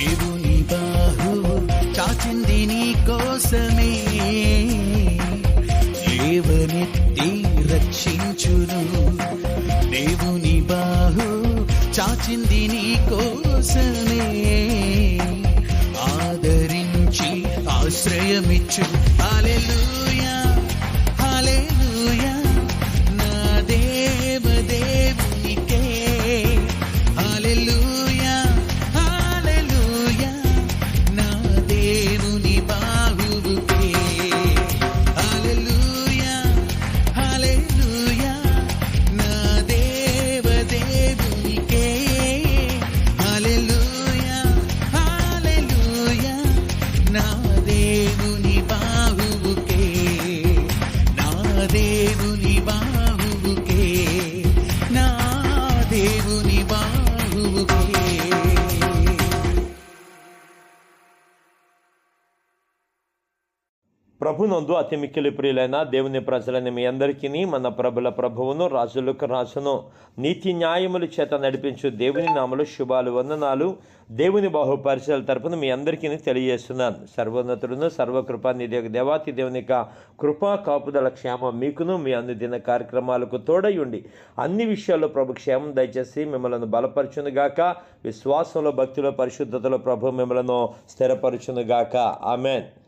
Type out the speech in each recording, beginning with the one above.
దేవుని బాహు చాచింది నీ కోసమే లేవనెత్తి రక్షించును. దేవుని బాహు చాచింది నీ కోసమే ఆదరించి ఆశ్రయమిచ్చు ప్రభునందు అతి మిక్కిలి ప్రియులైన దేవుని ప్రజలని మీ అందరికీ మన ప్రభుల ప్రభువును రాజులకు రాజును నీతి న్యాయముల చేత నడిపించు దేవుని నామలు శుభాలు వందనాలు దేవుని బాహుపరిచయాల తరపున మీ అందరికీ తెలియజేస్తున్నాను. సర్వోన్నతుడును సర్వకృపా నిధి దేవాతి దేవుని యొక్క కృపా కాపుదల క్షేమం మీకును మీ అన్ని కార్యక్రమాలకు తోడై ఉండి అన్ని విషయాల్లో ప్రభు క్షేమం దయచేసి మిమ్మల్ని బలపరచునుగాక విశ్వాసంలో భక్తిలో పరిశుద్ధతలో ప్రభు మిమ్మలను స్థిరపరచునుగాక ఆమెన్.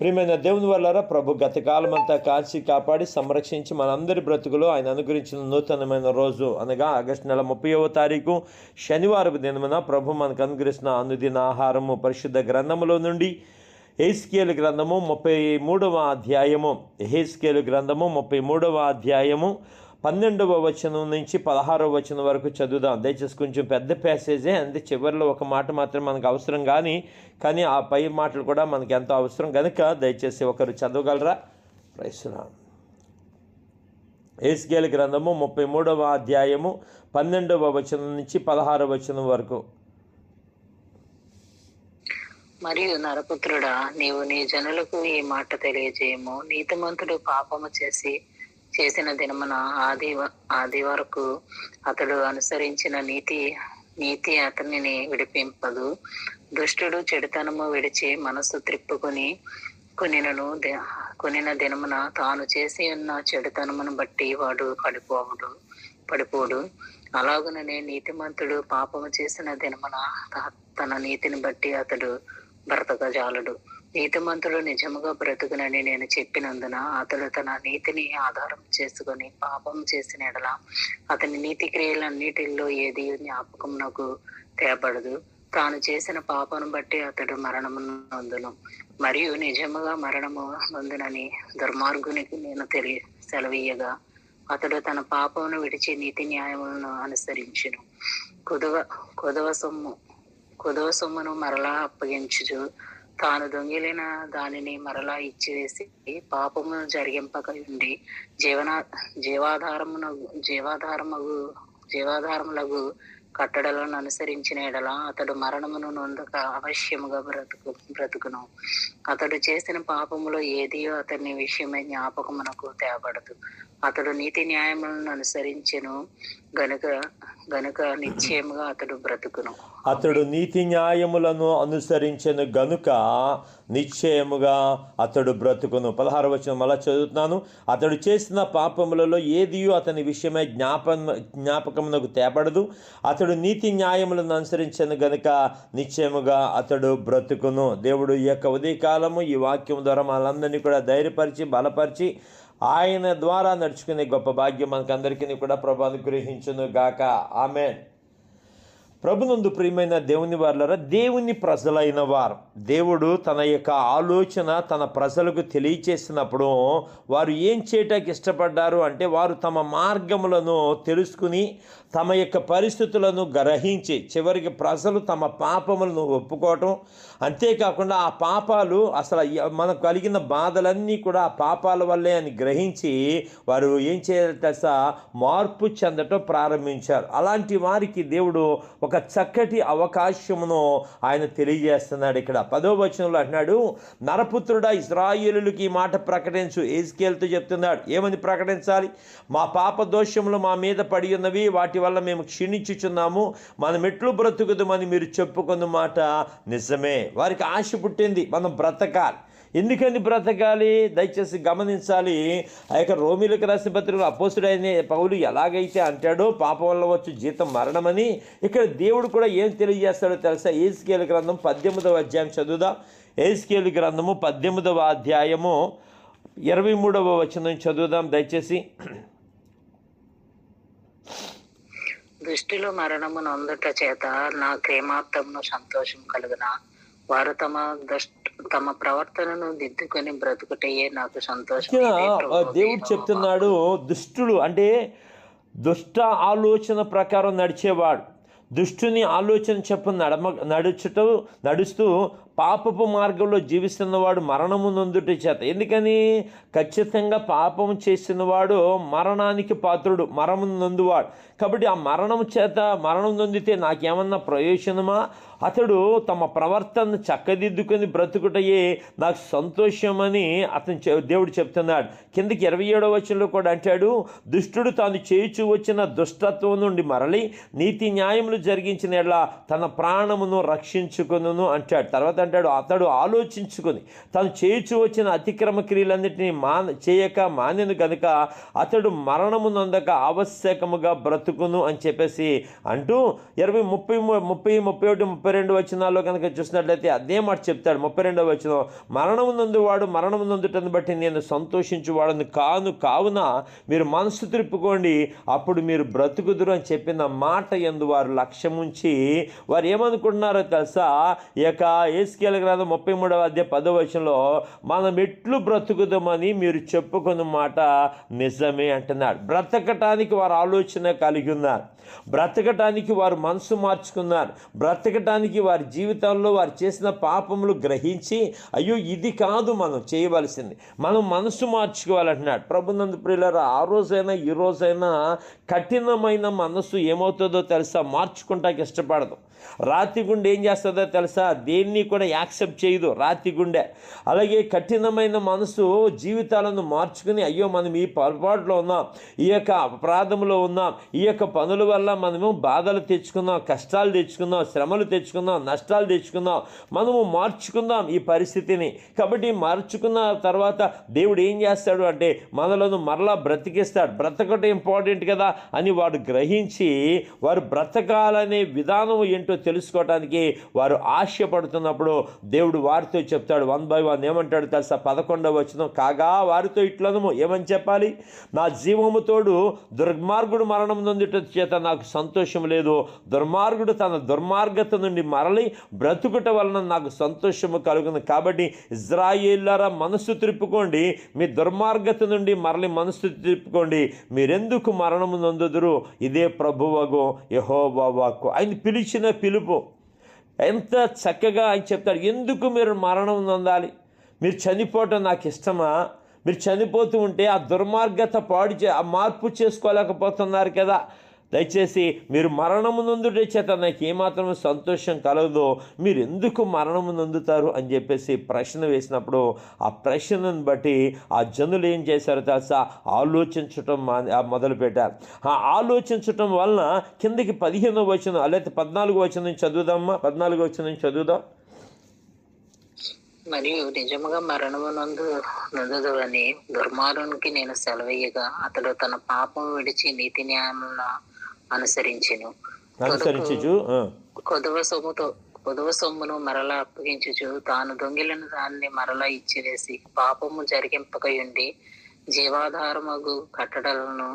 ప్రియమైన దేవుని వల్ల ప్రభు గత కాలం అంతా కాల్చి కాపాడి సంరక్షించి మనందరి బ్రతుకులో ఆయన అనుగ్రహించిన నూతనమైన రోజు అనగా ఆగస్టు నెల ముప్పైవ తారీఖు శనివారం దినమున ప్రభు మనకు అనుగ్రహించిన అనుదిన ఆహారము పరిశుద్ధ గ్రంథములో నుండి హేస్కేలు గ్రంథము ముప్పై మూడవ అధ్యాయము. హేస్కేలు గ్రంథము ముప్పై మూడవ అధ్యాయము. పన్నెండవ వచనం నుంచి పదహారవ వచనం వరకు చదువుదాం. దయచేసి కొంచెం పెద్ద ప్యాసేజే అంటే చివరిలో ఒక మాట మాత్రం మనకు అవసరం కానీ కానీ ఆ పై మాటలు కూడా మనకు ఎంతో అవసరం. కనుక దయచేసి ఒకరు చదవగలరా? ప్రశ్న ఏస్గేల్ గ్రంథము ముప్పై మూడవ అధ్యాయము పన్నెండవ వచనం నుంచి పదహారవ వచనం వరకు. మరియు నరపుత్రుడా నీవు నీ జనులకు ఈ మాట తెలియజేయము. నీతిమంతుడు పాపము చేసి చేసిన దినమున ఆది ఆది వరకు అతడు అనుసరించిన నీతి నీతి అతనిని విడిపింపదు. దుష్టుడు చెడుతనము విడిచి మనస్సు త్రిప్పుకొని కొనినను కొనిన దినమున తాను చేసి ఉన్న చెడుతనమును బట్టి వాడు పడిపోవడు పడిపోడు. అలాగుననే నీతిమంతుడు పాపము చేసిన దినమున త- తన నీతిని బట్టి అతడు బ్రతకజాలడు. నీతిమంతుడు నిజముగా బ్రతుకునని నేను చెప్పినందున అతడు తన నీతిని ఆధారం చేసుకొని పాపం చేసిన ఎడల అతని నీతి క్రియలన్నిటిల్లో ఏది నాకు తేబడదు తాను చేసిన పాపను బట్టి అతడు మరణము నందును మరియు నిజముగా మరణము నందునని దుర్మార్గునికి నేను తెలియ సెలవీయగా అతడు తన పాపమును విడిచి నీతి న్యాయములను అనుసరించును. కుదువ కుదవ సొమ్ము కుదవ సొమ్మును మరలా అప్పగించుచు తాను దొంగిలిన దానిని మరలా ఇచ్చివేసి పాపమును జరిగింపక ఉండి జీవన జీవాధారమును జీవాధారముగు జీవాధారములకు కట్టడలను అనుసరించిన ఎడల అతడు మరణమును నొందక అవశ్యముగా బ్రతుకు బ్రతుకును. అతడు చేసిన పాపములో ఏదియో అతని విషయమై జ్ఞాపకమునకు తేబడదు. అతడు నీతి న్యాయములను అనుసరించెను. గనుక గనక నిశ్చయముగా అతడు బ్రతుకును. అతడు నీతి న్యాయములను అనుసరించను గనుక నిశ్చయముగా అతడు బ్రతుకును. పదహారు వచనం అలా చదువుతున్నాను. అతడు చేసిన పాపములలో ఏదియో అతని విషయమై జ్ఞాపం జ్ఞాపకమునకు తేపడదు అతడు నీతి న్యాయములను అనుసరించను గనుక నిశ్చయముగా అతడు బ్రతుకును. దేవుడు ఈ యొక్క ఉదయకాలము ఈ వాక్యం ద్వారా మనందరినీ కూడా ధైర్యపరిచి బలపరిచి ఆయన ద్వారా నడుచుకునే గొప్ప భాగ్యం మనకందరికీ కూడా ప్రభు అనుగ్రహించును గాక. ఆమెన్. ప్రభునందు ప్రియమైన దేవుని వారులరా దేవుని ప్రజలైన వారు దేవుడు తన యొక్క ఆలోచన తన ప్రజలకు తెలియచేసినప్పుడు వారు ఏం చేయటానికి ఇష్టపడ్డారు అంటే వారు తమ మార్గములను తెలుసుకుని తమ యొక్క పరిస్థితులను గ్రహించి చివరికి ప్రజలు తమ పాపములను ఒప్పుకోవటం. అంతేకాకుండా ఆ పాపాలు అసలు మనకు కలిగిన బాధలన్నీ కూడా ఆ పాపాల వల్లే అని గ్రహించి వారు ఏం చేయాలి మార్పు చెందటం ప్రారంభించారు. అలాంటి వారికి దేవుడు ఒక చక్కటి అవకాశమును ఆయన తెలియజేస్తున్నాడు ఇక్కడ. పదో వచనంలో అంటున్నాడు నరపుత్రుడా ఇస్రాయేలులకి ఈ మాట ప్రకటించు. ఏజ్కేల్తో చెప్తున్నాడు ఏమని ప్రకటించాలి? మా పాప దోషములు మా మీద పడి ఉన్నవి వాటి వల్ల మేము క్షీణించుచున్నాము. మన మెట్లు బ్రతుకుదామని మీరు చెప్పుకున్న మాట నిజమే. వారికి ఆశ పుట్టింది. మనం బ్రతకాలి. ఎందుకని బ్రతకాలి? దయచేసి గమనించాలి. ఆ యొక్క రోమిలకు రాసిన పత్రికలో అపోసుడైన పౌలు ఎలాగైతే అంటాడో పాపం వల్ల వచ్చి జీతం మరణమని ఇక్కడ దేవుడు కూడా ఏం తెలియజేస్తాడో తెలుసా? ఏస్కేల్ గ్రంథం పద్దెనిమిదవ అధ్యాయం చదువుదా. ఏసుకేలు గ్రంథము పద్దెనిమిదవ అధ్యాయము ఇరవై మూడవ వచనం చదువుదాం. దయచేసి దృష్టిలో మరణము నొందుట చేత నా క్రేమార్థమును సంతోషం కలుగున. వారు తమ దుష్ట తమ ప్రవర్తనను దిద్దుకొని బ్రతుకుటయే నాకు సంతోషం దేవుడు చెప్తున్నాడు దుష్టుడు అంటే దుష్ట ఆలోచన ప్రకారం నడిచేవాడు. దుష్టుని ఆలోచన చెప్పు నడమ నడుచుట నడుస్తూ పాపపు మార్గంలో జీవిస్తున్నవాడు మరణము నొందుట చేత. ఎందుకని? ఖచ్చితంగా పాపము చేసినవాడు మరణానికి పాత్రుడు మరణం నొందువాడు. కాబట్టి ఆ మరణం చేత మరణం నొందితే నాకేమన్నా ప్రయోజనమా? అతడు తమ ప్రవర్తన చక్కదిద్దుకొని బ్రతుకుటయే నాకు సంతోషమని అతను చె- దేవుడు చెప్తున్నాడు. కిందకి ఇరవై ఏడవ వచనంలో కూడా అంటాడు దుష్టుడు తాను చేయుచు వచ్చిన దుష్టత్వం నుండి మరలి నీతి న్యాయములు జరిగించిన ఎడల తన ప్రాణమును రక్షించుకును అంటాడు. తర్వాత అంటాడు అతడు ఆలోచించుకుని తాను చేయుచు వచ్చిన అతిక్రమ క్రియలన్నింటినీ మాన చేయక మానేను గనుక అతడు మరణము నొందక ఆవశ్యకముగా బ్రతుకును అని చెప్పేసి అంటూ ఇరవై ముప్పై ముప్పై ముప్పై ఒకటి ముప్పై రెండు వచనాల్లో కనుక చూసినట్లయితే అదే మాట చెప్తాడు. ముప్పై రెండవ వచనం మరణం నందు వాడు మరణము నందుటను బట్టి నేను సంతోషించువాడని కాను. కావున మీరు మనసు తిరుపుకోండి. అప్పుడు మీరు బ్రతుకుదురు అని చెప్పిన మాట ఎందు వారు లక్ష్యముంచి వారు ఏమనుకుంటున్నారో తెలుసా? ఇక ఏసుకేల గ్రంథం ముప్పై మూడవ అధ్యాయ పదవ వచనంలో మనం ఎట్లు బ్రతుకుదామని మీరు చెప్పుకున్న మాట నిజమే అంటున్నాడు. బ్రతకటానికి వారు ఆలోచన కలిగి ఉన్నారు. బ్రతకటానికి వారు మనసు మార్చుకున్నారు. బ్రతకటానికి వారి జీవితంలో వారు చేసిన పాపములు గ్రహించి అయ్యో ఇది కాదు మనం చేయవలసింది. మనం మనసు మార్చుకోవాలంటున్నాడు. ప్రభునందు ప్రియులరా ఆ రోజైనా ఈ రోజైనా కఠినమైన మనసు ఏమవుతుందో తెలుసా? మార్చుకుంటానికి ఇష్టపడదు. రాతి గుండె ఏం చేస్తుందో తెలుసా? దేన్ని కూడా యాక్సెప్ట్ చేయదు రాతి గుండె. అలాగే కఠినమైన మనసు జీవితాలను మార్చుకుని అయ్యో మనం ఈ పొరపాటులో ఉన్నాం ఈ యొక్క అపరాధంలో ఉన్నాం ఈ యొక్క పనుల వల్ల మనము బాధలు తెచ్చుకున్నాం కష్టాలు తెచ్చుకున్నాం శ్రమలు తెచ్చుకున్నాం నష్టాలు తెచ్చుకున్నాం మనము మార్చుకుందాం ఈ పరిస్థితిని. కాబట్టి మార్చుకున్న తర్వాత దేవుడు ఏం చేస్తాడు అంటే మనలను మరలా బ్రతికిస్తాడు. బ్రతకటం ఇంపార్టెంట్ కదా అని వాడు గ్రహించి వారు బ్రతకాలనే విధానం ఏంటో తెలుసుకోవటానికి వారు ఆశపడుతున్నప్పుడు దేవుడు వారితో చెప్తాడు. వన్ బై వన్ ఏమంటాడు తెలుసా? పదకొండవ వచనం కాగా వారితో ఇట్లనము ఏమని చెప్పాలి? నా జీవము తోడు దుర్మార్గుడు మరణం నొందుట చేత నాకు సంతోషం లేదు. దుర్మార్గుడు తన దుర్మార్గత నుండి మరలి బ్రతుకుట వలన నాకు సంతోషము కలుగును. కాబట్టి ఇజ్రాయేల్లరా మనసు త్రిప్పుకోండి మీ దుర్మార్గత నుండి మరలి మనస్సు త్రిప్పుకోండి మీరెందుకు మరణము నొందుదురు? ఇదే ప్రభువగు యహోవా వాక్కు. ఆయన పిలిచిన పిలుపు. ఎంత చక్కగా ఆయన చెప్తాడు ఎందుకు మీరు మరణం నొందాలి? మీరు చనిపోవటం నాకు ఇష్టమా? మీరు చనిపోతూ ఉంటే ఆ దుర్మార్గత పాడు చే ఆ మార్పు చేసుకోలేకపోతున్నారు కదా. దయచేసి మీరు మరణము నొందుటే చేత నాకు ఏమాత్రం సంతోషం కలగదో మీరు ఎందుకు మరణము నొందుతారు అని చెప్పేసి ప్రశ్న వేసినప్పుడు ఆ ప్రశ్నను బట్టి ఆ జనులు ఏం చేశారో తెలుసా? ఆలోచించటం మా- మొదలుపెట్టారు. ఆ ఆలోచించటం వలన కిందకి పదిహేను వచ్చిన లేకపోతే పద్నాలుగు వచ్చిన నుంచి చదువుదామా? పద్నాలుగు వచ్చిన నుంచి చదువుదాం. మరియు నిజముగా మరణమునందు నందుదని దుర్మారునికి అని నేను సెలవీయగా అతడు తన పాపం విడిచి నీతి న్యాయమున అనుసరించెను. అనుసరించు కొదవ సొమ్ముతో కొదవ సొమ్మును మరలా అప్పగించుచు తాను దొంగిలిన దాన్ని మరలా ఇచ్చివేసి పాపము జరిగింపకయుండి జీవాధారమగు కట్టడలను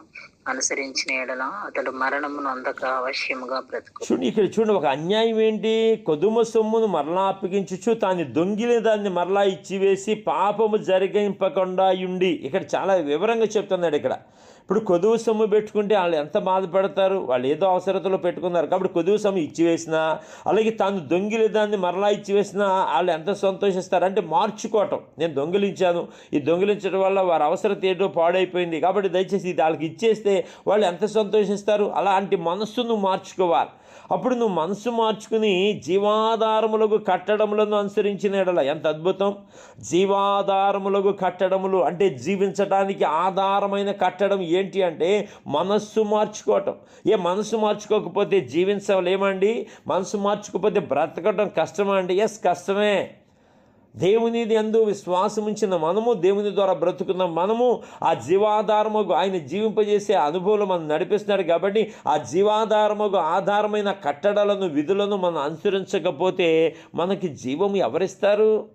అనుసరించిన ఎడల అతడు మరణమును అందక అవశ్యముగా బ్రతుకు. చూడండి ఇక్కడ చూడండి ఒక అన్యాయం ఏంటి? కొదుమ సొమ్మును మరలా అప్పగించుచు తాను దొంగిలిన దాన్ని మరలా ఇచ్చివేసి పాపము జరిగింపకుండా ఉండి ఇక్కడ చాలా వివరంగా చెప్తున్నాడు ఇక్కడ. ఇప్పుడు కొదువు సొమ్ము పెట్టుకుంటే వాళ్ళు ఎంత బాధపడతారు? వాళ్ళు ఏదో అవసరతలో పెట్టుకున్నారు. కాబట్టి కొదువు సొమ్ము ఇచ్చివేసినా అలాగే తాను దొంగిలి దాన్ని మరలా ఇచ్చివేసినా వాళ్ళు ఎంత సంతోషిస్తారు? అంటే మార్చుకోవటం నేను దొంగిలించాను. ఈ దొంగిలించడం వల్ల వారి అవసరత ఏదో పాడైపోయింది. కాబట్టి దయచేసి ఇది వాళ్ళకి ఇచ్చేస్తే వాళ్ళు ఎంత సంతోషిస్తారు? అలాంటి మనస్సును మార్చుకోవాలి. అప్పుడు నువ్వు మనసు మార్చుకుని జీవాధారములకు కట్టడములను అనుసరించిన ఎడల ఎంత అద్భుతం. జీవాధారములకు కట్టడములు అంటే జీవించడానికి ఆధారమైన కట్టడం ఏంటి అంటే మనస్సు మార్చుకోవటం. ఏ మనసు మార్చుకోకపోతే జీవించలేమండి? మనసు మార్చుకోకపోతే బ్రతకటం కష్టమా అండి ఎస్ కష్టమే. దేవునిది ఎందు విశ్వాసం ఉంచిన మనము దేవుని ద్వారా బ్రతుకున్న మనము ఆ జీవాధారముకు ఆయన జీవింపజేసే అనుభవం మనం నడిపిస్తున్నాడు కాబట్టి ఆ జీవాధారముకు ఆధారమైన కట్టడాలను విధులను మనం అనుసరించకపోతే మనకి జీవము ఎవరిస్తారు?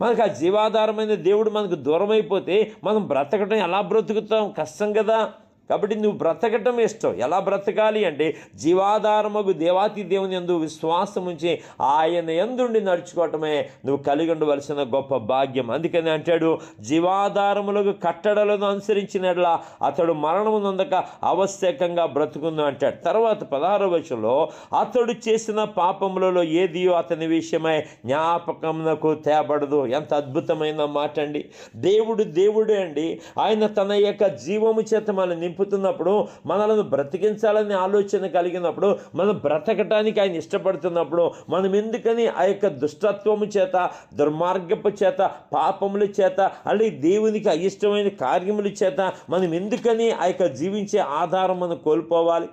మనకు ఆ జీవాధారమైన దేవుడు మనకు దూరం అయిపోతే మనం బ్రతకడం ఎలా బ్రతుకుతాం? కష్టం కదా. కాబట్టి నువ్వు బ్రతకటం ఇష్టం. ఎలా బ్రతకాలి అంటే జీవాధారముకు దేవాతి దేవుని ఎందు విశ్వాసం ఉంచి ఆయన ఎందుండి నడుచుకోవటమే నువ్వు కలిగి ఉండవలసిన గొప్ప భాగ్యం. అందుకని అంటాడు జీవాధారములకు కట్టడలను అనుసరించినట్లా అతడు మరణము నొందక ఆవశ్యకంగా బ్రతుకుందు అంటాడు. తర్వాత పదహారు వచనంలో అతడు చేసిన పాపములలో ఏదియో అతని విషయమై జ్ఞాపకమునకు తేబడదు. ఎంత అద్భుతమైన మాట అండి దేవుడు దేవుడే అండి. ఆయన తన యొక్క జీవము చేత మనం నింపుతున్నప్పుడు మనలను బ్రతికించాలని ఆలోచన కలిగినప్పుడు మనం బ్రతకటానికి ఆయన ఇష్టపడుతున్నప్పుడు మనం ఎందుకని ఆ యొక్క దుష్టత్వము చేత దుర్మార్గపు చేత పాపముల చేత అలాగే దేవునికి అయిష్టమైన కార్యముల చేత మనం ఎందుకని ఆ యొక్క జీవించే ఆధారం మనం కోల్పోవాలి?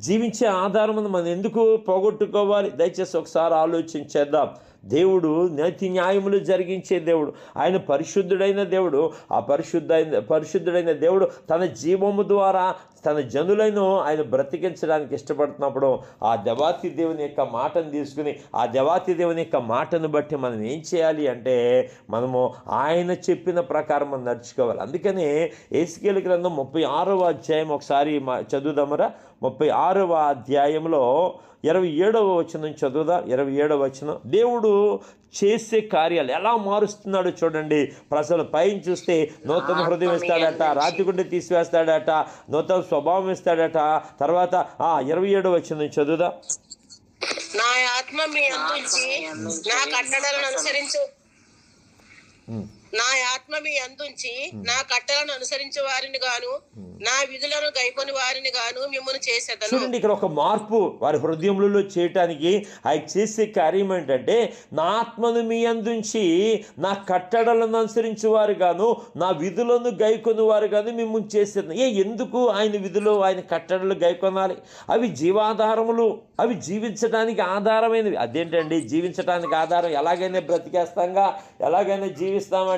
జీవించే ఆధారం మనం ఎందుకు పోగొట్టుకోవాలి? దయచేసి ఒకసారి ఆలోచించేద్దాం దేవుడు నతి న్యాయములు జరిగించే దేవుడు. ఆయన పరిశుద్ధుడైన దేవుడు ఆ పరిశుద్ధైన పరిశుద్ధుడైన దేవుడు తన జీవము ద్వారా తన జనులను ఆయన బ్రతికించడానికి ఇష్టపడుతున్నప్పుడు ఆ దేవాతి దేవుని యొక్క మాటను తీసుకుని ఆ దేవాతి దేవుని యొక్క మాటను బట్టి మనం ఏం చేయాలి అంటే మనము ఆయన చెప్పిన ప్రకారం మనం నడుచుకోవాలి. అందుకనే ఏసుకేలు గ్రంథం ముప్పై ఆరవ అధ్యాయం ఒకసారి మా చదువుదామరా. ముప్పై ఆరవ అధ్యాయంలో ఇరవై ఏడవ వచనం చదువుదా? ఇరవై ఏడవ వచనం. దేవుడు చేసే కార్యాలు ఎలా మారుస్తున్నాడో చూడండి. ప్రజలు పైన చూస్తే నూతన హృదయం ఇస్తాడట రాతి గుండె తీసివేస్తాడట నూతన స్వభావం ఇస్తాడట. తర్వాత ఆ ఇరవై ఏడవ వచనం చదువుదా? నా ఆత్మ మీ అందుంచి నా కట్టడలను అనుసరించు. నా ఆత్మ మీ అందుంచి నా కట్టలను అనుసరించే వారిని గాను నా విధులను గైకొని వారిని గాను మిమ్మల్ని చేసేదను. చూడండి ఇక్కడ ఒక మార్పు వారి హృదయములలో చేయటానికి ఆయన చేసే కార్యం ఏంటంటే నా ఆత్మను మీ అందుంచి నా కట్టడలను అనుసరించి వారు గాను నా విధులను గైకొని వారు గాను మిమ్మల్ని చేసేది ఏ ఎందుకు ఆయన విధులు ఆయన కట్టడలు గైకొనాలి? అవి జీవాధారములు అవి జీవించడానికి ఆధారమైనవి. అదేంటండి? జీవించడానికి ఆధారం ఎలాగైనా బ్రతికేస్తాంగా ఎలాగైనా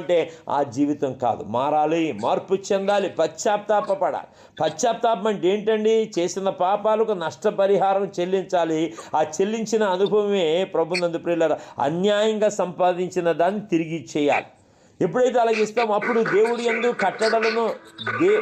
అంటే ఆ జీవితం కాదు. మారాలి మార్పు చెందాలి పశ్చాత్తాపడాలి పశ్చాత్తాపం అంటే ఏంటండి? చేసిన పాపాలకు నష్టపరిహారం చెల్లించాలి. ఆ చెల్లించిన అనుభవమే ప్రభునందు ప్రియుల అన్యాయంగా సంపాదించిన దాన్ని తిరిగి చేయాలి ఎప్పుడైతే అలాగే ఇస్తామో అప్పుడు దేవుడు ఎందు కట్టడలను దే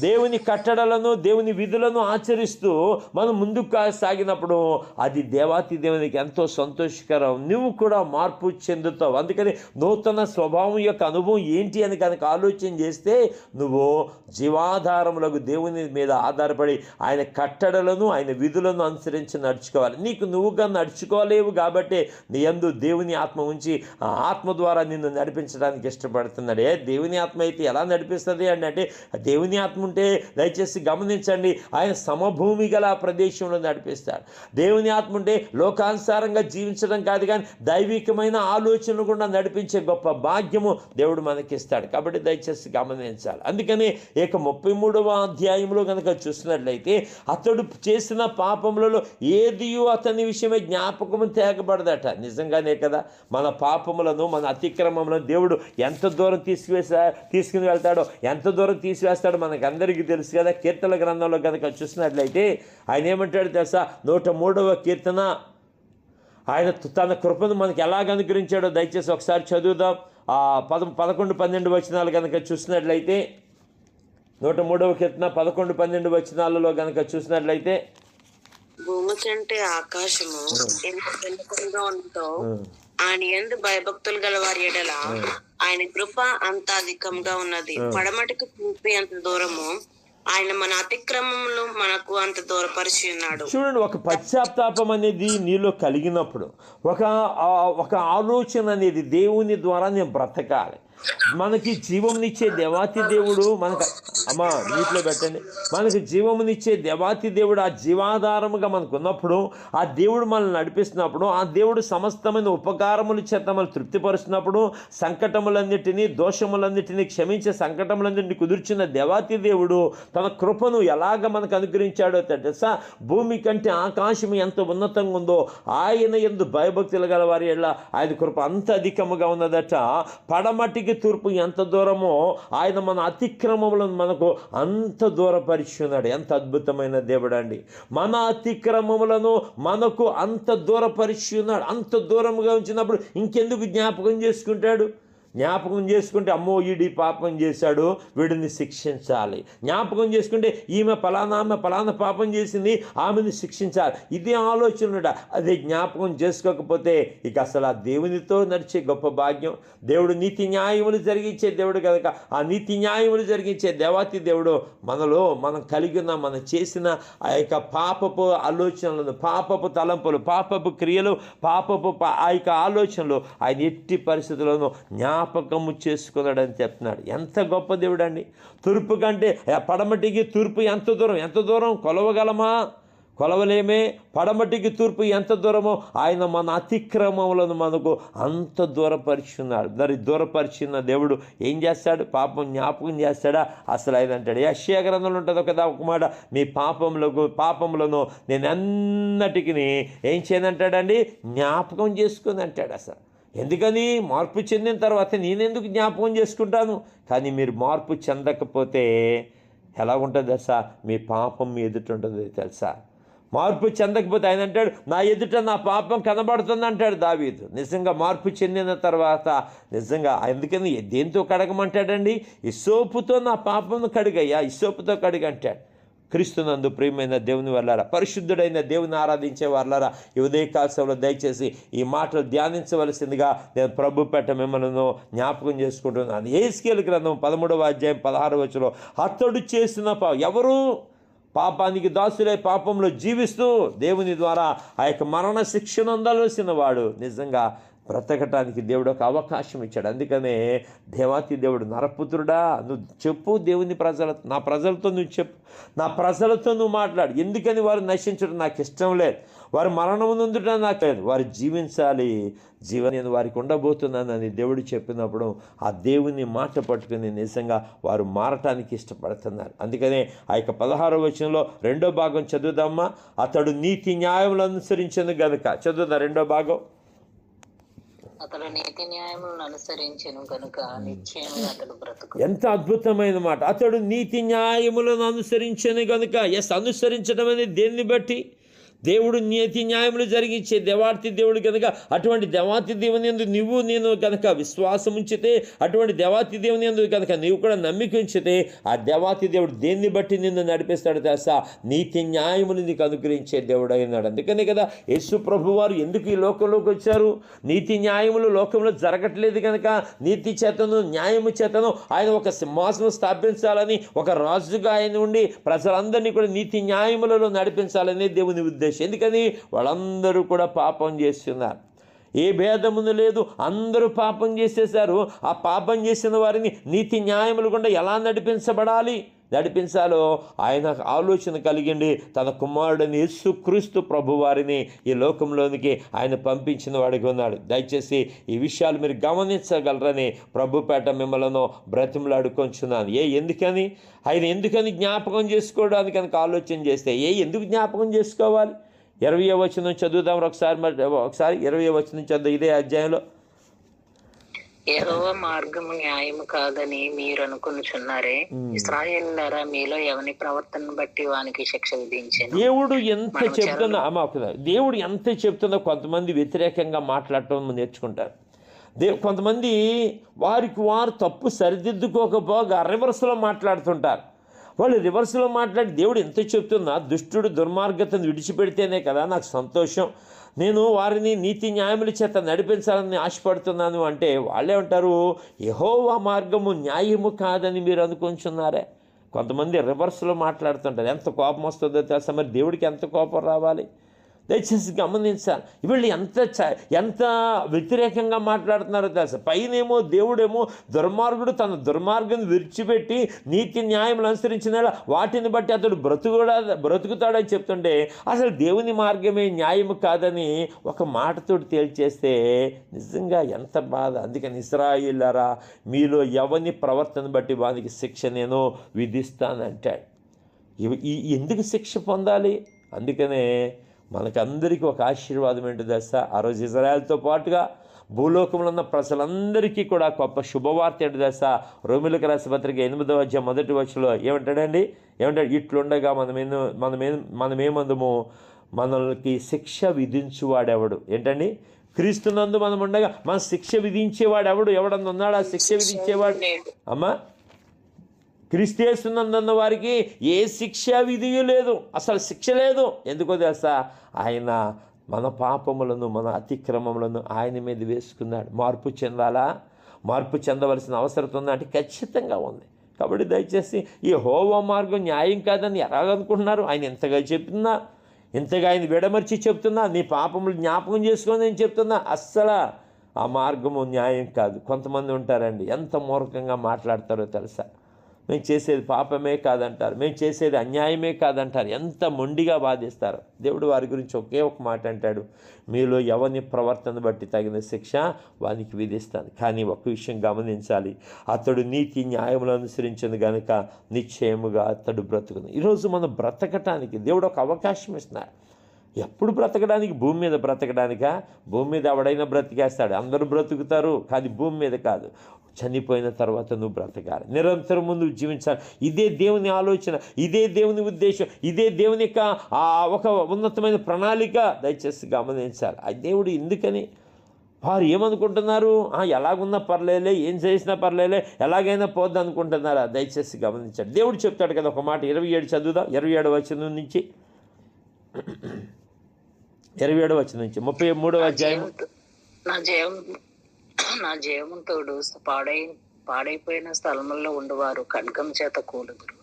దేవుని కట్టడలను దేవుని విధులను ఆచరిస్తూ మనం ముందుకు కా- సాగినప్పుడు అది దేవాతి దేవునికి ఎంతో సంతోషకరం. నువ్వు కూడా మార్పు చెందుతావు. అందుకని నూతన స్వభావం యొక్క అనుభవం ఏంటి అని కనుక ఆలోచన చేస్తే నువ్వు జీవాధారములకు దేవుని మీద ఆధారపడి ఆయన కట్టడలను ఆయన విధులను అనుసరించి నడుచుకోవాలి. నీకు నువ్వుగా నడుచుకోలేవు కాబట్టి నీ అందు దేవుని ఆత్మ ఉంచి ఆ ఆత్మ ద్వారా నిన్ను నడిపించడానికి ఇష్టపడుతున్నాడు. ఏ దేవుని ఆత్మ అయితే ఎలా నడిపిస్తుంది అంటే దేవుని ఆత్మ ఉంటే దయచేసి గమనించండి. ఆయన సమభూమి గల ప్రదేశంలో నడిపిస్తాడు. దేవుని ఆత్మ ఉంటే లోకానుసారంగా జీవించడం కాదు కానీ దైవికమైన ఆలోచనలు కూడా నడిపించే గొప్ప భాగ్యము దేవుడు మనకిస్తాడు. కాబట్టి దయచేసి గమనించాలి. అందుకని ఇక ముప్పై మూడవ అధ్యాయంలో కనుక చూసినట్లయితే అతడు చేసిన పాపములలో ఏదియో అతని విషయమే జ్ఞాపకము తేగబడదట. నిజంగానే కదా మన పాపములను మన అతిక్రమములను దేవుడు ఎంత దూరం తీసుకువేసా తీసుకుని వెళ్తాడో ఎంత దూరం తీసివేస్తాడో మనకు అందరికీ తెలుసు కదా కీర్తన గ్రంథంలో కనుక చూసినట్లయితే ఆయన ఏమంటాడు తెలుసా? నూట మూడవ కీర్తన. ఆయన తన కృపను మనకి ఎలాగ అనుగ్రహించాడో దయచేసి ఒకసారి చదువుదాం. ఆ పద పదకొండు పన్నెండు వచనాలు కనుక చూసినట్లయితే నూట మూడవ కీర్తన పదకొండు పన్నెండు వచనాలలో కనుక చూసినట్లయితే భూమి కంటే ఆకాశము ఎంత ఆయన ఎందు భయభక్తులు గల వారి ఎడల ఆయన కృప అంత అధికంగా ఉన్నది. పడమటికి చూపి అంత దూరము ఆయన మన అతిక్రమములు మనకు అంత దూరపరిచి ఉన్నాడు. చూడండి ఒక పశ్చాత్తాపం అనేది నీలో కలిగినప్పుడు ఒక ఒక ఆలోచన అనేది దేవుని ద్వారా నేను బ్రతకాలి. మనకి జీవమునిచ్చే దేవాతి దేవుడు మనకు అమ్మా నీటిలో పెట్టండి. మనకి జీవమునిచ్చే దేవాతి దేవుడు ఆ జీవాధారముగా మనకు ఉన్నప్పుడు ఆ దేవుడు మనల్ని నడిపిస్తున్నప్పుడు ఆ దేవుడు సమస్తమైన ఉపకారములు చేత మనల్ని తృప్తిపరుస్తున్నప్పుడు సంకటములన్నిటినీ దోషములన్నిటినీ క్షమించే సంకటములన్నింటినీ కుదుర్చిన దేవాతి దేవుడు తన కృపను ఎలాగ మనకు అనుగ్రహించాడో తెలుసా? భూమి కంటే ఆకాశం ఎంత ఉన్నతంగా ఉందో ఆయన ఎందు భయభక్తులు గల వారి ఆయన కృప అంత అధికముగా ఉన్నదట. పడమటికి తూర్పు ఎంత దూరమో ఆయన మన అతిక్రమములను మనకు అంత దూరపరిచి ఉన్నాడు ఎంత అద్భుతమైన దేవుడు అండి మన అతిక్రమములను మనకు అంత దూరపరిచి ఉన్నాడు అంత దూరముగా ఉంచినప్పుడు ఇంకెందుకు జ్ఞాపకం చేసుకుంటాడు? జ్ఞాపకం చేసుకుంటే అమ్మో ఈడి పాపం చేశాడు వీడిని శిక్షించాలి. జ్ఞాపకం చేసుకుంటే ఈమె ఫలానా ఆమె ఫలానా పాపం చేసింది ఆమెను శిక్షించాలి. ఇది ఆలోచన అది జ్ఞాపకం చేసుకోకపోతే ఇక అసలు ఆ దేవునితో నడిచే గొప్ప భాగ్యం. దేవుడు నీతి న్యాయములు జరిగించే దేవుడు కనుక ఆ నీతి న్యాయములు జరిగించే దేవాతి దేవుడు మనలో మనం కలిగి ఉన్న మనం చేసిన ఆ యొక్క పాపపు ఆలోచనలను పాపపు తలంపులు పాపపు క్రియలు పాపపు ఆ యొక్క ఆలోచనలు ఆయన ఎట్టి పరిస్థితుల్లోనూ జ్ఞాపకము చేసుకున్నాడని చెప్తున్నాడు. ఎంత గొప్ప దేవుడు అండి తూర్పు కంటే పడమటికి తూర్పు ఎంత దూరం? ఎంత దూరం? కొలవగలమా? కొలవలేమే. పడమటికి తూర్పు ఎంత దూరమో? ఆయన మన అతిక్రమములను మనకు అంత దూరపరిచున్నాడు. మరి దూరపరిచిన దేవుడు ఏం చేస్తాడు? పాపం జ్ఞాపకం చేస్తాడా? అసలు ఆయన అంటాడు యశ్యా గ్రంథంలో ఉంటుంది ఒక ఒక మాట మీ పాపములకు పాపములను నేను అన్నటికి ఏం చేయనంటాడండి జ్ఞాపకం చేసుకుని అంటాడు అసలు. ఎందుకని? మార్పు చెందిన తర్వాత నేనెందుకు జ్ఞాపకం చేసుకుంటాను? కానీ మీరు మార్పు చెందకపోతే ఎలా ఉంటుంది తెలుసా? మీ పాపం మీ ఎదుట ఉంటుంది తెలుసా? మార్పు చెందకపోతే ఆయన అంటాడు నా ఎదుట నా పాపం కనబడుతుంది అంటాడు దావీదు. నిజంగా మార్పు చెందిన తర్వాత నిజంగా ఎందుకని? దేంతో కడగమంటాడండి? ఈ సోపుతో నా పాపం కడిగయ్యా ఈ సోపుతో అంటాడు క్రీస్తునందు ప్రియమైన దేవుని వల్లారా పరిశుద్ధుడైన దేవుని ఆరాధించే వాళ్ళారా ఈ ఉదయకాలంలో దయచేసి ఈ మాటలు ధ్యానించవలసిందిగా నేను ప్రభు పెట్ట మిమ్మల్ని జ్ఞాపకం చేసుకుంటున్నాను. ఏస్కేల్ గ్రంథం పదమూడవ అధ్యాయం పదహారు వచ్చలో అతడు చేసిన పా ఎవరు? పాపానికి దాసులై పాపంలో జీవిస్తూ దేవుని ద్వారా ఆ యొక్క మరణ శిక్షణ అందవలసిన వాడు. నిజంగా బ్రతకటానికి దేవుడు ఒక అవకాశం ఇచ్చాడు. అందుకనే దేవాతి దేవుడు నరపుత్రుడా నువ్వు చెప్పు దేవుని ప్రజల నా ప్రజలతో నువ్వు చెప్పు నా ప్రజలతో నువ్వు మాట్లాడు. ఎందుకని వారు నశించడం నాకు ఇష్టం లేదు. వారు మరణం నుండుట నాకు లేదు. వారు జీవించాలి. జీవన నేను వారికి ఉండబోతున్నానని దేవుడు చెప్పినప్పుడు ఆ దేవుని మాట పట్టుకుని నిజంగా వారు మారటానికి ఇష్టపడుతున్నారు. అందుకనే ఆ యొక్క పదహారో వచనంలో రెండో భాగం చదువుదామా? అతడు నీతి న్యాయములు అనుసరించను గనుక. చదువుదా రెండో భాగం? అతడు నీతి న్యాయములను అనుసరించెను కనుక నిశ్చయమే అతడు బ్రతుకు ఎంత అద్భుతమైన మాట. అతడు నీతి న్యాయములను అనుసరించను గనుక ఎస్ అనుసరించడం అనేది దేన్ని బట్టి? దేవుడు నీతి న్యాయములు జరిగించే దేవార్తి దేవుడు కనుక అటువంటి దేవాతి దేవుని ఎందు నువ్వు నేను కనుక విశ్వాసం ఉంచితే అటువంటి దేవాతి దేవుని ఎందు కనుక నీవు కూడా నమ్మిక ఉంచితే ఆ దేవాతి దేవుడు దేన్ని బట్టి నిన్ను నడిపిస్తాడు తెలుసా? నీతి న్యాయములు నీకు అనుగ్రహించే దేవుడు అయినాడు. అందుకనే కదా యేసు ప్రభు వారు ఎందుకు ఈ లోకంలోకి వచ్చారు? నీతి న్యాయములు లోకంలో జరగట్లేదు కనుక నీతి చేతను న్యాయము చేతను ఆయన ఒక సింహాసనం స్థాపించాలని ఒక రాజుగా ఆయన ఉండి ప్రజలందరినీ కూడా నీతి న్యాయములలో నడిపించాలనే దేవుని ఉద్దేశం. ఎందుకని? వాళ్ళందరూ కూడా పాపం చేస్తున్నారు. ఏ భేదమును లేదు. అందరూ పాపం చేసేశారు. ఆ పాపం చేసిన వారిని నీతి న్యాయములు గుండా ఎలా నడిపించబడాలి? నడిపించాలో. ఆయన ఆలోచన కలిగిండి తన కుమారుడిని యేసుక్రీస్తు ప్రభువారిని ఈ లోకంలోనికి ఆయన పంపించిన వాడికి ఉన్నాడు. దయచేసి ఈ విషయాలు మీరు గమనించగలరని ప్రభుపేట మిమ్మలను బ్రతిమలాడుకొంచున్నాను. ఏ ఎందుకని? ఆయన ఎందుకని జ్ఞాపకం చేసుకోవడానికి కనుక ఆలోచన చేస్తే ఏ ఎందుకు జ్ఞాపకం చేసుకోవాలి? ఇరవై వచనం చదువుదాం ఒకసారి మరి ఒకసారి ఇరవై వచనం చదువు ఇదే అధ్యాయంలో. యెహోవా మార్గము న్యాయము కాదని మీరు అనుకునుచున్నారే. ఇస్రాయేలులారా మీలో ఎవని ప్రవర్తన బట్టి వానికి శిక్ష విధించెను? దేవుడు ఎంత చెప్తున్నా అమ్మ. దేవుడు ఎంత చెప్తున్నా కొంతమంది వ్యతిరేకంగా మాట్లాడటం నేర్చుకుంటారు. దే కొంతమంది వారికి వారు తప్పు సరిదిద్దుకోకపోగా రివర్స్లో మాట్లాడుతుంటారు. వాళ్ళు రివర్స్లో మాట్లాడి దేవుడు ఎంత చెప్తున్నా దుష్టుడు దుర్మార్గతను విడిచిపెడితేనే కదా నాకు సంతోషం. నేను వారిని నీతి న్యాయముల చేత నడిపించాలని ఆశపడుతున్నాను అంటే వాళ్ళే ఉంటారు యహోవా మార్గము న్యాయము కాదని మీరు అనుకుంటున్నారే? కొంతమంది రివర్స్లో మాట్లాడుతుంటారు ఎంత కోపం వస్తుందో తెలుసా? మరి దేవుడికి ఎంత కోపం రావాలి? దయచేసి గమనించాలి. వీళ్ళు ఎంత చ- ఎంత వ్యతిరేకంగా మాట్లాడుతున్నారో తెలుసు? పైనేమో దేవుడేమో దుర్మార్గుడు తన దుర్మార్గం విడిచిపెట్టి నీతి న్యాయములు అనుసరించిన వాటిని బట్టి అతడు బ్రతుకుడా బ్రతుకుతాడని చెప్తుంటే అసలు దేవుని మార్గమే న్యాయము కాదని ఒక మాటతోటి తేల్చేస్తే నిజంగా ఎంత బాధ. అందుకని ఇస్రాయిల్లారా మీలో ఎవరిని ప్రవర్తన బట్టి వానికి శిక్ష నేను విధిస్తానంటాడు. ఇవి- ఎందుకు శిక్ష పొందాలి? అందుకనే మనకందరికీ ఒక ఆశీర్వాదం ఏంటి తెలుసా? ఆ రోజు ఇజ్రాయెల్తో పాటుగా భూలోకంలో ఉన్న ప్రజలందరికీ కూడా గొప్ప శుభవార్త ఏంటి తెలుసా? రోమిలకు రాసిన పత్రిక ఎనిమిదవ అధ్యాయం మొదటి వచ్చలో ఏమంటాడండి? ఏమంటాడు? ఇట్లుండగా మనమేను మనమే మనమేమందుము మనల్కి శిక్ష విధించువాడెవడు? ఏంటండి? క్రీస్తునందు మనం ఉండగా మన శిక్ష విధించేవాడు ఎవడు ఎవడన్నా ఉన్నాడా? శిక్ష విధించేవాడు. అమ్మా క్రిస్తేస్తున్నందున్న వారికి ఏ శిక్ష విధి లేదు. అసలు శిక్ష లేదు. ఎందుకో తెలుసా? ఆయన మన పాపములను మన అతిక్రమములను ఆయన మీద వేసుకున్నాడు. మార్పు చెందాలా? మార్పు చెందవలసిన అవసరం ఉందా అంటే ఖచ్చితంగా ఉంది. కాబట్టి దయచేసి ఈ హోవా మార్గం న్యాయం కాదని ఎలాగనుకుంటున్నారు? ఆయన ఎంతగా చెప్తున్నా ఇంతగా ఆయన విడమర్చి చెప్తున్నా నీ పాపములు జ్ఞాపకం చేసుకొని నేను చెప్తున్నా అస్సలు ఆ మార్గము న్యాయం కాదు. కొంతమంది ఉంటారండి ఎంత మూర్ఖంగా మాట్లాడతారో తెలుసా? మేము చేసేది పాపమే కాదంటారు. మేము చేసేది అన్యాయమే కాదంటారు. ఎంత మొండిగా బాధిస్తారు. దేవుడు వారి గురించి ఒకే ఒక మాట అంటాడు. మీలో ఎవరిని ప్రవర్తన బట్టి తగిన శిక్ష వానికి విధిస్తాను. కానీ ఒక విషయం గమనించాలి. అతడు నీతి న్యాయములు అనుసరించింది కనుక నిశ్చయముగా అతడు బ్రతుకును. ఈరోజు మనం బ్రతకటానికి దేవుడు ఒక అవకాశం ఇస్తున్నాడు ఎప్పుడు బ్రతకడానికి? భూమి మీద బ్రతకడానికా? భూమి మీద ఎవడైనా బ్రతికేస్తాడు. అందరూ బ్రతుకుతారు కానీ భూమి మీద కాదు. చనిపోయిన తర్వాత నువ్వు బ్రతకాలి. నిరంతరం ముందు జీవించాలి. ఇదే దేవుని ఆలోచన ఇదే దేవుని ఉద్దేశం ఇదే దేవుని యొక్క ఆ ఒక ఉన్నతమైన ప్రణాళిక. దయచేసి గమనించాలి. ఆ దేవుడు ఎందుకని? వారు ఏమనుకుంటున్నారు? ఎలాగున్నా పర్లేలే ఏం చేసినా పర్లేలే ఎలాగైనా పోద్దు అనుకుంటున్నారా? దయచేసి గమనించండి. దేవుడు చెప్తాడు కదా ఒక మాట ఇరవై ఏడు చదువుదాం. ఇరవై ఏడు వచ్చిన నుంచి. ఇరవై ఏడు వచనం నుంచి ముప్పై మూడవ అధ్యాయం. నా జీవం నా జీవంతోడు పాడై పాడైపోయిన స్థలముల్లో ఉండువారు ఖడ్గం చేత కూలుదురు.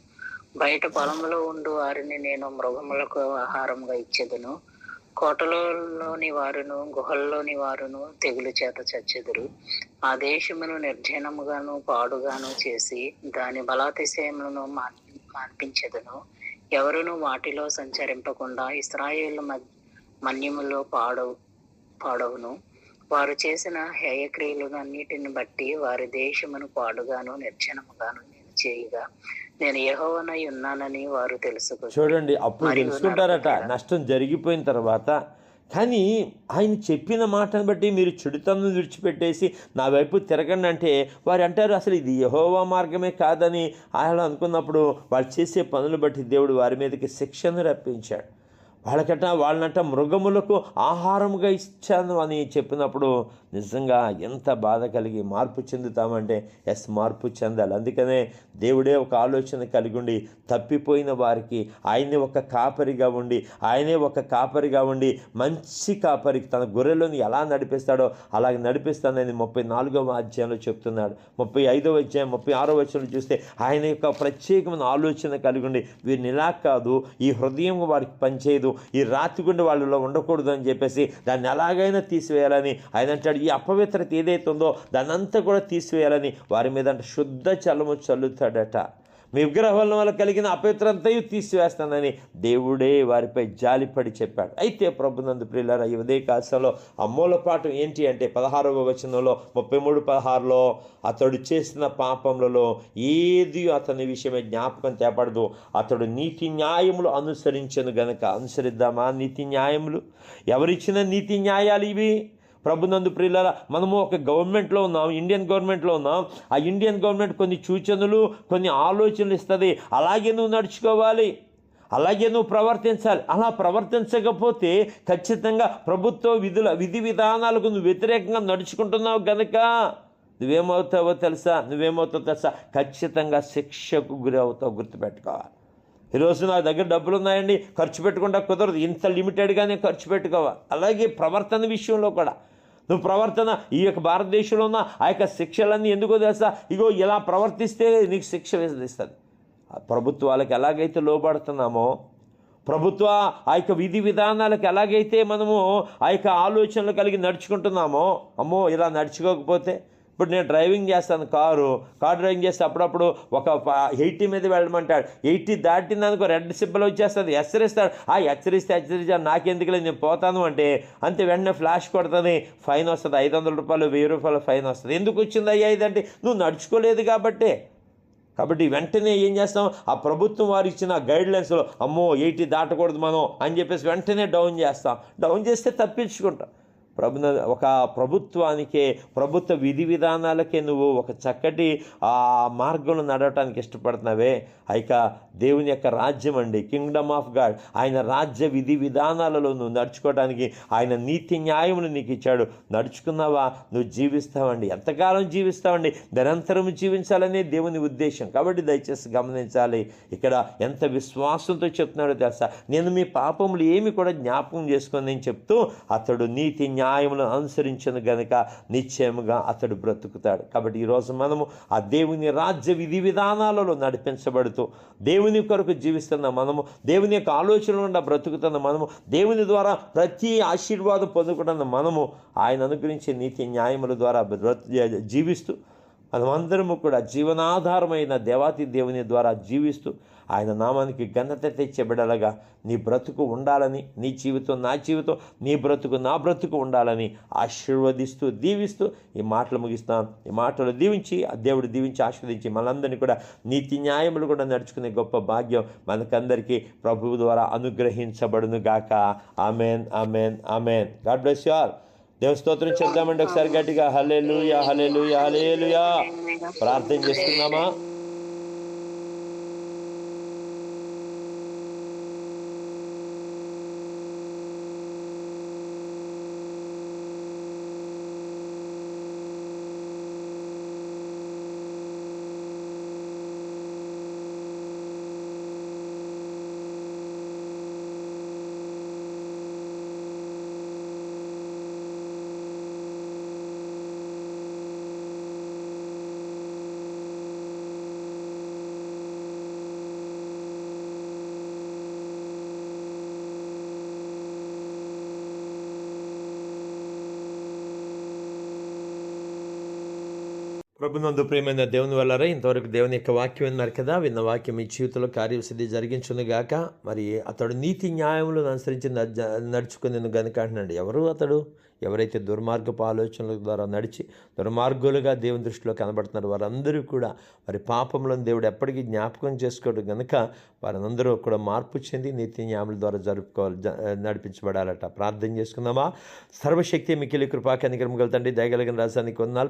బయట పొలంలో ఉండు వారిని నేను మృగములకు ఆహారంగా ఇచ్చేదను. కోటలోని వారును గుహల్లోని వారును తెగులు చేత చచ్చెదురు. ఆ దేశమును నిర్జనముగాను పాడుగాను చేసి దాని బలాతిశయములను మాన్- మాన్పించెదను. ఎవరును వాటిలో సంచరింపకుండా ఇస్రాయేల్ మన్యములో పాడవు పాడవును. వారు చేసిన హేయక్రియలను అన్నిటిని బట్టి వారి దేశమును పాడుగాను నిర్జనముగాను నేను చేయగా. నేను యెహోవానై ఉన్నానని వారు తెలుసుకు. చూడండి అప్పుడు తెలుసుకుంటారట. నష్టం జరిగిపోయిన తర్వాత కానీ ఆయన చెప్పిన మాటను బట్టి మీరు చెడుతనం విడిచిపెట్టేసి నా వైపు తిరగండి అంటే వారు అంటారు అసలు ఇది యహోవా మార్గమే కాదని. ఆయన అనుకున్నప్పుడు వాళ్ళు చేసే పనులు బట్టి దేవుడు వారి మీదకి శిక్షను రప్పించాడు. వాళ్ళకట వాళ్ళనట మృగములకు ఆహారముగా ఇచ్చాను అని చెప్పినప్పుడు నిజంగా ఎంత బాధ కలిగి మార్పు చెందుతామంటే ఎస్ మార్పు చెందాలి. అందుకనే దేవుడే ఒక ఆలోచన కలిగి ఉండి తప్పిపోయిన వారికి ఆయనే ఒక కాపరిగా ఉండి ఆయనే ఒక కాపరిగా ఉండి మంచి కాపరికి తన గొర్రెలను ఎలా నడిపిస్తాడో అలాగే నడిపిస్తానని ముప్పై నాలుగవ అధ్యాయంలో చెప్తున్నాడు. ముప్పై ఐదవ అధ్యాయం ముప్పై ఆరో వచనంలో చూస్తే ఆయన యొక్క ప్రత్యేకమైన ఆలోచన కలిగి ఉండి వీరిని ఇలా కాదు ఈ హృదయం వారికి పనిచేయదు ఈ రాతి గుండె వాళ్ళలో ఉండకూడదు అని చెప్పేసి దాన్ని ఎలాగైనా తీసివేయాలని ఆయన అంటాడు. ఈ అపవిత్రత ఏదైతే ఉందో దానంతా కూడా తీసివేయాలని వారి మీద అంటే శుద్ధ చలము చల్లుతాడట. మీ విగ్రహాల వల్ల కలిగిన అపవిత్రంతయు తీసివేస్తానని దేవుడే వారిపై జాలిపడి చెప్పాడు. అయితే ప్రభునందు ప్రియులారా ఈ ఉదయ కాశంలో ఆ మూలపాఠం ఏంటి అంటే పదహారవ వచనంలో ముప్పై మూడు పదహారులో అతడు చేసిన పాపములలో ఏది అతని విషయమే జ్ఞాపకం తేపడదు అతడు నీతి న్యాయములు అనుసరించను గనక. అనుసరిద్దామా నీతి న్యాయములు? ఎవరిచ్చిన నీతి న్యాయాలు ఇవి? ప్రభునందు ప్రియులారా మనము ఒక గవర్నమెంట్లో ఉన్నాం ఇండియన్ గవర్నమెంట్లో ఉన్నాం. ఆ ఇండియన్ గవర్నమెంట్ కొన్ని సూచనలు కొన్ని ఆలోచనలు ఇస్తుంది. అలాగే నువ్వు నడుచుకోవాలి. అలాగే నువ్వు ప్రవర్తించాలి. అలా ప్రవర్తించకపోతే ఖచ్చితంగా ప్రభుత్వ విధుల విధి విధానాలకు నువ్వు వ్యతిరేకంగా నడుచుకుంటున్నావు గనక నువ్వేమవుతావో తెలుసా? నువ్వేమవుతావో తెలుసా? ఖచ్చితంగా శిక్షకు గురి అవుతావు గుర్తుపెట్టుకోవాలి. ఈరోజు నా దగ్గర డబ్బులు ఉన్నాయండి ఖర్చు పెట్టుకుంటా కుదరదు. ఇంత లిమిటెడ్గానే ఖర్చు పెట్టుకోవాలి. అలాగే ప్రవర్తన విషయంలో కూడా. నువ్వు ప్రవర్తన ఈ యొక్క భారతదేశంలో ఉన్న ఆ యొక్క శిక్షలన్నీ ఎందుకో తెలుసా? ఇగో ఇలా ప్రవర్తిస్తే నీకు శిక్ష విధిస్తుంది. ఆ ప్రభుత్వాలకు ఎలాగైతే లోబడుతున్నామో ప్రభుత్వ ఆ యొక్క విధి విధానాలకు ఎలాగైతే మనము ఆ యొక్క ఆలోచనలు కలిగి నడుచుకుంటున్నామో అమ్మో ఇలా నడుచుకోకపోతే ఇప్పుడు నేను డ్రైవింగ్ చేస్తాను కారు కార్ డ్రైవింగ్ చేస్తే అప్పుడప్పుడు ఒక ఎయిటీ మీద వెళ్ళమంటాడు. ఎయిటీ దాటినందుకు రెడ్ సిబ్బలు వచ్చేస్తుంది హెచ్చరిస్తాడు. ఆ హెచ్చరిస్తే హెచ్చరిస్తే నాకెందుకులే నేను పోతాను అంటే అంతే వెంటనే ఫ్లాష్ కొడుతుంది ఫైన్ వస్తుంది ఐదు వందల రూపాయలు వెయ్యి రూపాయలు ఫైన్ వస్తుంది. ఎందుకు వచ్చింది అయ్యా ఇదంటే నువ్వు నడుచుకోలేదు కాబట్టి. కాబట్టి వెంటనే ఏం చేస్తాం? ఆ ప్రభుత్వం వారు ఇచ్చిన గైడ్లైన్స్లో అమ్మో ఎయిటీ దాటకూడదు మనం అని చెప్పేసి వెంటనే డౌన్ చేస్తాం. డౌన్ చేస్తే తప్పించుకుంటాం. ప్రభున ఒక ప్రభుత్వానికే ప్రభుత్వ విధి విధానాలకే నువ్వు ఒక చక్కటి ఆ మార్గంలో నడవటానికి ఇష్టపడుతున్నావే. అయిక దేవుని యొక్క రాజ్యం అండి. కింగ్డమ్ ఆఫ్ గాడ్ ఆయన రాజ్య విధి విధానాలలో నువ్వు నడుచుకోవడానికి ఆయన నీతి న్యాయములు నీకు ఇచ్చాడు. నడుచుకున్నావా? నువ్వు జీవిస్తావండి. ఎంతకాలం జీవిస్తావండి? నిరంతరం జీవించాలనే దేవుని ఉద్దేశం. కాబట్టి దయచేసి గమనించాలి. ఇక్కడ ఎంత విశ్వాసంతో చెప్తున్నాడో తెలుసా? నేను మీ పాపములు ఏమి కూడా జ్ఞాపకం చేసుకొని నేను చెప్తూ అతడు నీతి న్యాయమును అనుసరించను గనుక నిశ్చయముగా అతడు బ్రతుకుతాడు. కాబట్టి ఈరోజు మనము ఆ దేవుని రాజ్య విధి విధానాలలో నడిపించబడుతూ దేవుని కొరకు జీవిస్తున్న మనము దేవుని యొక్క ఆలోచన గుండా బ్రతుకుతున్న మనము దేవుని ద్వారా ప్రతి ఆశీర్వాదం పొందుకుంటున్న మనము ఆయన అనుగ్రహించే నీతి న్యాయముల ద్వారా జీవిస్తూ మనమందరము కూడా జీవనాధారమైన దేవాతి దేవుని ద్వారా జీవిస్తూ ఆయన నామానికి ఘనత తెచ్చే బిడలగా నీ బ్రతుకు ఉండాలని నీ జీవితం నా జీవితం నీ బ్రతుకు నా బ్రతుకు ఉండాలని ఆశీర్వదిస్తూ దీవిస్తూ ఈ మాటలు ముగిస్తాం ఈ మాటలు దీవించి ఆ దేవుడు దీవించి ఆశీర్వదించి మనందరినీ కూడా నీతి న్యాయములు కూడా నడుచుకునే గొప్ప భాగ్యం మనకందరికీ ప్రభువు ద్వారా అనుగ్రహించబడును గాక. Amen amen amen. God bless you all. దేవ చెప్దామండి ఒకసారి గట్టిగా. హల్లెలూయా హల్లెలూయా హల్లెలూయా. ప్రార్థన చేస్తున్నామా? ప్రభునందు ప్రేమైన దేవుని వల్లరే ఇంతవరకు దేవుని యొక్క వాక్యం విన్నారు కదా. విన్న వాక్యం మీ జీవితంలో కార్యసిద్ధి జరిగించును గాక. మరి అతడు నీతి న్యాయములను అనుసరించి నడ్జ- నడుచుకునేను గనుక అంటున్నాడు. ఎవరు అతడు? ఎవరైతే దుర్మార్గపు ఆలోచనల ద్వారా నడిచి దుర్మార్గులుగా దేవుని దృష్టిలో కనబడుతున్నారు వారందరూ కూడా వారి పాపములను దేవుడు ఎప్పటికీ జ్ఞాపకం చేసుకోవడం కనుక వారందరూ కూడా మార్పు చెంది నీతి న్యాయముల ద్వారా జరుపుకోవాలి నడిపించబడాలట. ప్రార్థన చేసుకుందామా? సర్వశక్తి మికిలి కృపా కనికరం తండ్రి దయగలిగిన రాజానికి వందనాలు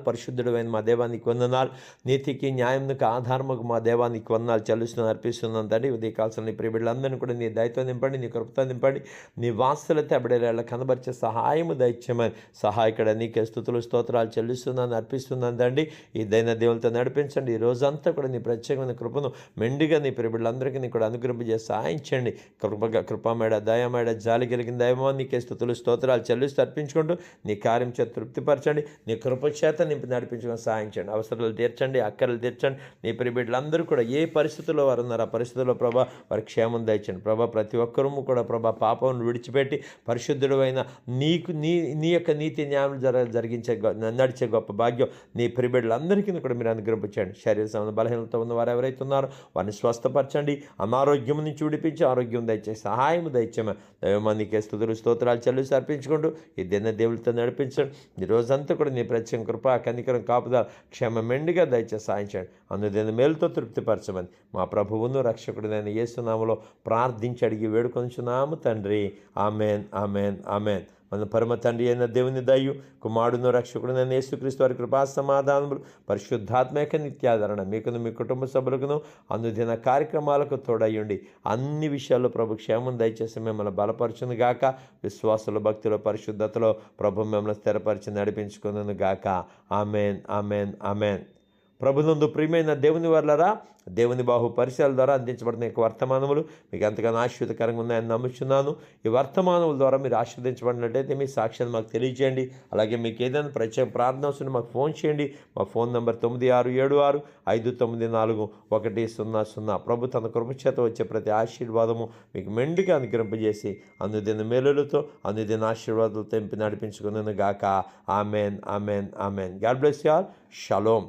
అయిన మా దేవానికి వందనాలు నీతికి న్యాయంకు ఆధారముకు మా దేవానికి వందనాలు చెల్లిస్తున్నాను అర్పిస్తున్నాను తండ్రి. ఉదయ కాల్సిన ప్రియబిడ్డలందరినీ కూడా నీ దయతో నింపండి నీ కృపతో నింపండి నీ వాత్సలతో అబడేలా కనబరిచే సహాయము దయచేయమని సహాయకుడ నీకే స్థుతులు స్తోత్రాలు చెల్లిస్తున్నాను అర్పిస్తున్నాను తండ్రి. ఈ దైన దేవులతో నడిపించండి. ఈ రోజంతా కూడా నీ ప్రత్యేకమైన కృపను మెండుగా నీ ప్రియ నీ కూడా అనుగ్రహింపజేసి సహాయించండి కృపగా కృపమేడ దయమేడ జాలి కలిగిన దయమో నీకే స్థుతులు స్తోత్రాలు చెల్లిస్తూ అర్పించుకుంటూ నీ కార్యం చేత తృప్తిపరచండి. నీ కృపచేత నింపి నడిపించుకొని సహాయించండి అవసరాలు తీర్చండి అక్కర్లు తీర్చండి. నీ ప్రిబిడ్లందరూ కూడా ఏ పరిస్థితుల్లో వారు ఉన్నారు ఆ పరిస్థితుల్లో ప్రభా వారి క్షేమం దయచండి ప్రభా ప్రతి ఒక్కరూ కూడా ప్రభా పాపం విడిచిపెట్టి పరిశుద్ధుడు అయిన నీకు నీ నీ నీ యొక్క నీతి న్యాయం జర జరిగించే గొ- నడిచే గొప్ప భాగ్యం నీ ప్రిబిడ్డలందరికీ కూడా మీరు అనుగ్రహించండి శరీర సంబంధ బలహీనత ఉన్న వారు ఎవరైతే ఉన్నారో వారిని స్వస్థపరచండి. అనారోగ్యం నుంచి విడిపించి ఆరోగ్యం దయచే సహాయం దయచేమ దైవమానికి స్థుతులు స్తోత్రాలు చెల్లిసి అర్పించుకుంటూ ఈ దిన దేవులతో నడిపించండి. ఈ రోజంతా కూడా నీ ప్రత్యేక కృప కనికరం కాపుదా క్షమ మెండుగా దయచేసి సాయించండి అందుదిన మేలుతో తృప్తిపరచమని మా ప్రభువును రక్షకుడినైన యేసునామలో ప్రార్థించి అడిగి వేడుకొంచున్నాము తండ్రి. Amen amen amen. మన పరమ తండ్రి అయిన దేవుని దయ్యు కుమారుడును రక్షకుడునైన యేసుక్రీస్తు వారి కృపా సమాధానములు పరిశుద్ధాత్మక నిత్యాదరణ మీకును మీ కుటుంబ సభ్యులకును అందుదిన కార్యక్రమాలకు తోడయ్యండి. అన్ని విషయాల్లో ప్రభు క్షేమం దయచేసి మిమ్మల్ని బలపరచును గాక. విశ్వాసుల భక్తిలో పరిశుద్ధతలో ప్రభు మిమ్మల్ని స్థిరపరిచి నడిపించుకును గాక. Amen amen amen. ప్రభునందు ప్రియమైన దేవుని వర్లరా దేవుని బాహు పరిచయాల ద్వారా అందించబడిన యొక్క వర్తమానములు మీకు ఎంతగానో ఆశ్చర్యకరంగా ఉన్నాయని నమ్ముచున్నాను. ఈ వర్తమానముల ద్వారా మీరు ఆశీర్వదించబడినట్టయితే మీ సాక్ష్యాన్ని మాకు తెలియజేయండి. అలాగే మీకు ఏదైనా ప్రత్యేక ప్రార్థన అవసరం మాకు ఫోన్ చేయండి. మా ఫోన్ నంబర్ తొమ్మిది ఆరు ఏడు ఆరు ఐదు తొమ్మిది నాలుగు ఒకటి సున్నా సున్నా. ప్రభు తన కృపచేత వచ్చే ప్రతి ఆశీర్వాదము మీకు మెండుగా అనుగ్రహింపజేసి అందుదిన మేలులతో అందుదిన ఆశీర్వాదాలతో తెంపి నడిపించుకున్నాను గాక. Amen amen amen. God bless you all. Shalom